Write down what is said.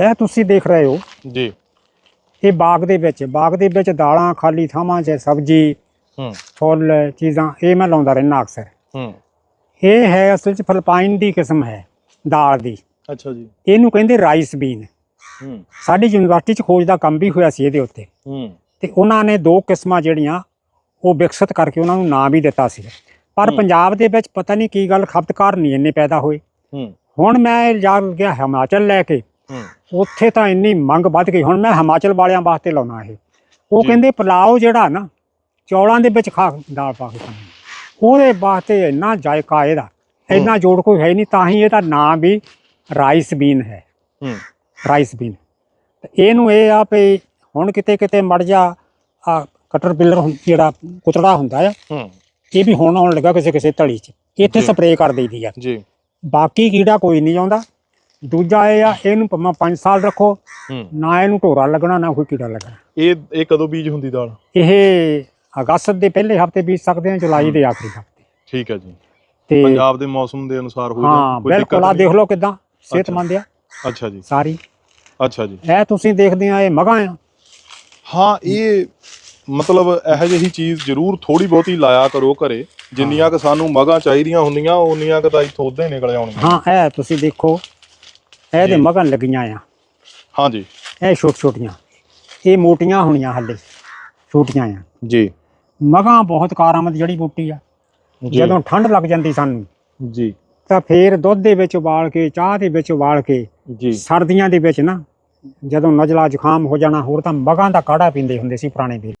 ਇਹ ਤੁਸੀਂ ਦੇਖ ਰਹੇ ਹੋ। ਜੀ। ਇਹ ਬਾਗ ਦੇ ਵਿੱਚ ਬਾਗ ਦੇ ਵਿੱਚ ਦਾਲਾਂ ਖਾਲੀ ਥਾਵਾਂ 'ਚ ਸਬਜ਼ੀ ਹੂੰ। ਫੁੱਲ ਚੀਜ਼ਾਂ ਇਹ ਮੈਂ ਲਾਉਂਦਾ ਰਹਿਣਾ ਅਕਸਰ। ਹੂੰ। ਇਹ ਹੈ ਅਸਲ 'ਚ ਫਲਪਾਈਨ ਦੀ ਕਿਸਮ ਹੈ ਦਾਲ ਦੀ। ਅੱਛਾ ਜੀ। ਇਹਨੂੰ ਕਹਿੰਦੇ ਰਾਈਸ ਬੀਨ। ਹੂੰ। ਸਾਡੀ ਯੂਨੀਵਰਸਿਟੀ 'ਚ ਖੋਜ ਦਾ ਕੰਮ ਵੀ ਹੋਇਆ ਸੀ ਇਹਦੇ ਉੱਤੇ। ਹੂੰ। ਤੇ ਉਹਨਾਂ ਨੇ ਦੋ ਕਿਸਮਾਂ ਜਿਹੜੀਆਂ ਉਹ ਵਿਕਸਿਤ ਕਰਕੇ ਉਹਨਾਂ ਨੂੰ ਨਾਮ ਵੀ ਦਿੱਤਾ ਸੀ। ਪਰ। ਪੰਜਾਬ ਦੇ ਵਿੱਚ ਪਤਾ ਨਹੀਂ ਕੀ ਗੱਲ ਖਪਤਕਾਰ ਨਹੀਂ ਇੰਨੇ ਪੈਦਾ ਹੋਏ। ਹੂੰ। ਹੁਣ ਮੈਂ ਜਾ ਗਿਆ ਹਿਮਾਚਲ ਲੈ ਕੇ ਉੱਥੇ ਤਾਂ ਇੰਨੀ ਮੰਗ ਵੱਧ ਗਈ। ਹੁਣ ਮੈਂ ਹਿਮਾਚਲ ਵਾਲਿਆਂ ਵਾਸਤੇ ਲਾਉਣਾ ਇਹ। ਉਹ। ਕਹਿੰਦੇ ਪੁਲਾਓ ਜਿਹੜਾ ਨਾ ਚੌਲਾਂ ਦੇ ਵਿੱਚ ਖਾ ਦਾਲ ਪਾ ਕੇ ਖਾਣੀ ਉਹਦੇ ਵਾਸਤੇ ਇੰਨਾ ਜਾਇਕਾ ਇਹਦਾ। ਇੰਨਾ ਜੋੜ ਕੋਈ ਹੈ ਨਹੀਂ ਤਾਂ ਹੀ ਇਹਦਾ ਨਾਮ ਵੀ ਰਾਈਸ ਬੀਨ ਹੈ। ਹੂੰ। Rice bean. ਇਹਨੂੰ ਇਹ ਆ ਵੀ ਹੁਣ ਕਿਤੇ ਕਿਤੇ ਮੜ ਜਾ ਆ ਕਟਰਪਿਲਰ ਜਿਹੜਾ ਕੁਤੜਾ ਹੁੰਦਾ ਆ ਹੂੰ। ਇਹ ਵੀ ਹੁਣ ਆਉਣ ਲੱਗਾ ਕਿਸੇ ਕਿਸੇ ਤਲੀ 'ਚ। ਇੱਥੇ। ਸਪਰੇਅ ਕਰ ਦੇਈਦੀ ਆ। ਜੀ। ਬਾਕੀ ਕੀੜਾ ਕੋਈ ਨਹੀਂ ਆਉਂਦਾ। ਦੂਜਾ ਇਹ ਆ ਇਹਨੂੰ ਭਾਵੇਂ 5 ਸਾਲ ਰੱਖੋ ਹੂੰ। ਨਾ ਇਹਨੂੰ ਢੋਰਾ ਲੱਗਣਾ ਨਾ ਕੋਈ ਕੀੜਾ ਲੱਗਣਾ। ਇਹ ਇਹ ਕਦੋਂ ਬੀਜ ਹੁੰਦੀ ਦਾਲ? ਇਹ ਅਗਸਤ ਦੇ ਪਹਿਲੇ ਹਫ਼ਤੇ ਬੀਜ ਸਕਦੇ ਹਾਂ ਜੁਲਾਈ ਦੇ ਆਖਰੀ ਹਫ਼ਤੇ। ਠੀਕ ਹੈ ਜੀ। ਤੇ ਪੰਜਾਬ ਦੇ ਮੌਸਮ ਦੇ ਅਨੁਸਾਰ ਹਾਂ ਕੋਈ ਦਿੱਕਤ ਬਿਲਕੁਲ ਆ? ਦੇਖ ਲਓ ਕਿਦਾਂ ਸਿਹਤਮੰਦ ਆ। ਅੱਛਾ ਜੀ। ਸਾਰੀ। ਅੱਛਾ ਜੀ। ਇਹ ਤੁਸੀਂ ਦੇਖਦੇ ਆ ਇਹ ਮਗਾਂ ਆ। ਹਾਂ ਇਹ ਮਤਲਬ ਇਹੋ ਜਿਹੀ ਚੀਜ਼ ਜ਼ਰੂਰ ਥੋੜੀ ਬਹੁਤੀ ਲਾਇਆ ਕਰੋ ਘਰੇ। ਜਿੰਨੀਆਂ ਕਿ ਸਾਨੂੰ ਮਗਾਂ ਚਾਹੀਦੀਆਂ ਹੁੰਦੀਆਂ ਉਨੀਆਂ ਕਿ ਤਾਂ ਇੱਥੋਂ ਉਦਾਂ ਹੀ ਨਿਕਲ ਆਉਣਗੀਆਂ। ਹਾਂ ਇਹ ਤੁਸੀਂ ਦੇਖੋ ਇਹਦੇ ਜੀ। ਮਗਾਂ ਲੱਗੀਆਂ ਆ। ਹਾਂ ਜੀ ਇਹ ਛੋਟ ਛੋਟੀਆਂ। ਇਹ ਮੋਟੀਆਂ ਹੋਣੀਆਂ ਹੱਲੇ। ਛੋਟੀਆਂ ਆ। ਜੀ। ਮਗਾਂ ਬਹੁਤ ਕਾਰਾਮਦ ਜੜੀ ਬੂਟੀ ਆ। ਜਦੋਂ ਠੰਡ ਲੱਗ ਜਾਂਦੀ ਸਾਨੂੰ ਜੀ। ਤਾਂ ਫੇਰ ਦੁੱਧ ਦੇ ਵਿੱਚ ਉਬਾਲ ਕੇ ਚਾਹ ਦੇ ਵਿੱਚ ਉਬਾਲ ਕੇ ਜੀ। ਸਰਦੀਆਂ ਦੇ ਵਿੱਚ ਨਾ ਜਦੋਂ ਨਜ਼ਲਾ ਜ਼ੁਕਾਮ ਹੋ ਜਾਣਾ ਹੋਰ ਤਾਂ ਮਗਾਂ ਦਾ ਕਾੜਾ ਪੀਂਦੇ ਹੁੰਦੇ ਸੀ ਪੁਰਾਣੇ ਵੀਰ।